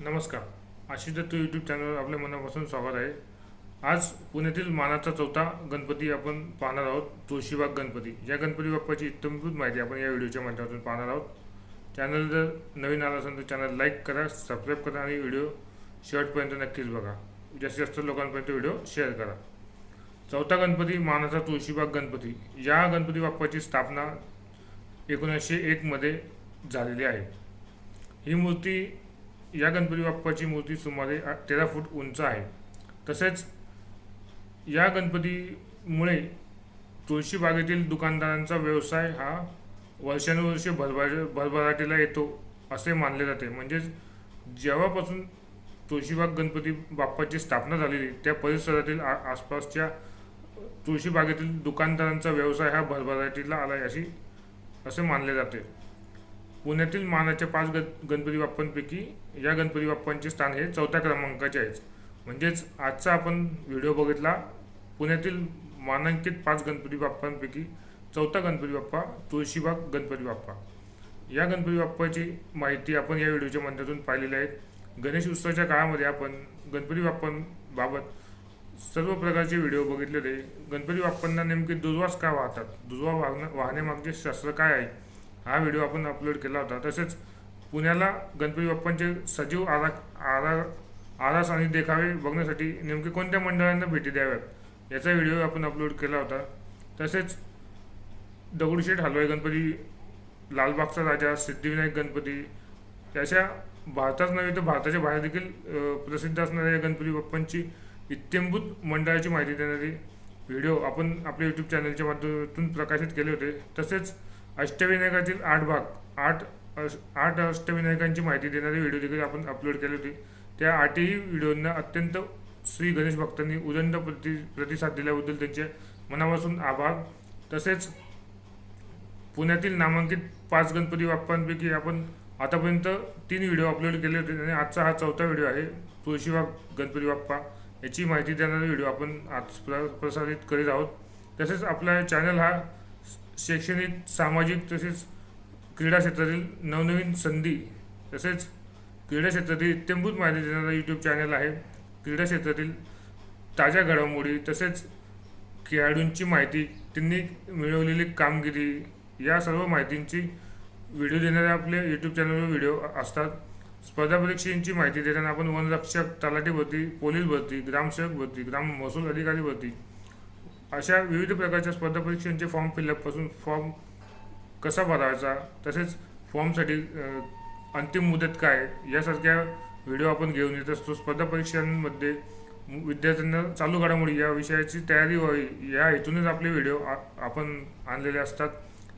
नमस्कार. आशिष दत्त यूट्यूब चॅनलवर आपल्या मनापासून स्वागत आहे. आज पुण्यातील मानाचा चौथा गणपती आपण पाहणार आहोत तुळशीबाग गणपती. या गणपती बाप्पाची इत्तमभूत माहिती आपण या व्हिडिओच्या माध्यमातून पाहणार आहोत. चॅनल जर नवीन आला असेल तर चॅनल लाईक करा सबस्क्राईब करा आणि व्हिडिओ शेवटपर्यंत नक्कीच बघा. जास्तीत जास्त लोकांपर्यंत व्हिडिओ शेअर करा. चौथा गणपती मानाचा तुळशीबाग गणपती. या गणपती बाप्पाची स्थापना एकोणीसशे एकमध्ये झालेली आहे. ही मूर्ती या गणपती बाप्पाची मूर्ती सुमारे तेरा फूट उंच आहे. तसेच या गणपतीमुळे तुळशीबागेतील दुकानदारांचा व्यवसाय हा वर्षानुवर्षे भरभर भरभराटीला येतो असे मानले जाते. म्हणजेच जेव्हापासून तुळशीबाग गणपती बाप्पाची स्थापना झालेली त्या परिसरातील आ आसपासच्या तुळशीबागेतील दुकानदारांचा व्यवसाय हा भरभराटीला आला आहे अशी असे मानले जाते. पुण्यातील मानाच्या पाच गण गणपती बाप्पांपैकी या गणपती बाप्पांचे स्थान हे चौथ्या क्रमांकाचे आहेच म्हणजेच आजचा आपण व्हिडिओ बघितला पुण्यातील मानांकित पाच गणपती बाप्पांपैकी चौथा गणपती बाप्पा तुळशीबाग गणपती बाप्पा. या गणपती बाप्पाची माहिती आपण या व्हिडिओच्या माध्यमातून पाहिलेली आहे. गणेश उत्सवाच्या काळामध्ये आपण गणपती बाप्पांबाबत सर्व प्रकारचे व्हिडिओ बघितलेले. गणपती बाप्पांना नेमके दुर्वास का वाहतात? दुर्वा वाहणं वाहण्यामागचे शास्त्र काय आहे? हा व्हिडिओ आपण अपलोड केला होता. तसेच पुण्याला गणपती बाप्पांचे सजीव आरा आरा आरास आणि देखावे बघण्यासाठी नेमके कोणत्या मंडळांना भेटी द्याव्यात याचा व्हिडिओ आपण अपलोड केला होता. तसेच दगडूशेठ हलवाई गणपती लालबागचा राजा सिद्धिविनायक गणपती अशा भारतात नव्हे तर भारताच्या बाहेर देखील प्रसिद्ध असणाऱ्या गणपती बाप्पांची इत्यंभूत मंडळाची माहिती देणारी व्हिडिओ आपण आपल्या यूट्यूब चॅनलच्या माध्यमातून प्रकाशित केले होते. तसेच अष्टविनायकातील आठ भाग आठ अश- आठ अष्टविनायकांची माहिती देणारे व्हिडिओ देखील आपण अपलोड केले होते. त्या आठही व्हिडिओंना अत्यंत श्री गणेश भक्तांनी उदंड प्रति प्रतिसाद दिल्याबद्दल त्यांचे मनापासून आभार. तसेच पुण्यातील नामांकित पाच गणपती बाप्पांपैकी आपण आतापर्यंत तीन व्हिडिओ अपलोड केले होते आणि आजचा हा चौथा व्हिडिओ आहे तुळशीबाग गणपती बाप्पा. याची माहिती देणारा व्हिडिओ आपण आज प्र प्रसारित करीत आहोत. तसेच आपला चॅनल हा शैक्षणिक सामाजिक तसेच क्रीडा क्षेत्रातील नवनवीन संधी तसेच क्रीडा क्षेत्रातील इत्यंभूत माहिती देणारा यूट्यूब चॅनल आहे. क्रीडा क्षेत्रातील ताज्या घडामोडी तसेच खेळाडूंची माहिती त्यांनी मिळवलेली कामगिरी या सर्व माहितींची व्हिडिओ देणारे आपले यूट्यूब चॅनलवर व्हिडिओ असतात. स्पर्धा परीक्षेची माहिती देताना आपण वनरक्षक तलाठी भरती पोलीस भरती ग्रामसेवक भरती ग्राम महसूल अधिकारी भरती अशा विविध प्रकारच्या स्पर्धा परीक्षांचे फॉर्म फिलअपपासून फॉर्म कसा भरायचा तसेच फॉर्मसाठी अंतिम मुदत काय यासारख्या व्हिडिओ आपण घेऊन येत असतो. स्पर्धा परीक्षांमध्ये विद्यार्थ्यांना चालू घडामोडी या विषयाची तयारी व्हावी या हेतूनच आपले व्हिडिओ आ- आपण आणलेले असतात.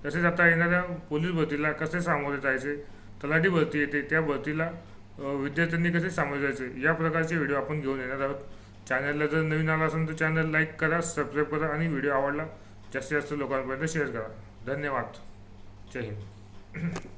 तसेच आता येणाऱ्या पोलीस भरतीला कसे सामोरे जायचे तलाठी भरती येते त्या भरतीला विद्यार्थ्यांनी कसे सामोरे जायचे या प्रकारचे व्हिडिओ आपण घेऊन येणार आहोत. चॅनलला जर नवीन आला असेल तर चॅनल लाईक करा सबस्क्राईब करा आणि व्हिडिओ आवडला जास्तीत जास्त लोकांपर्यंत शेअर करा. धन्यवाद. जय हिंद.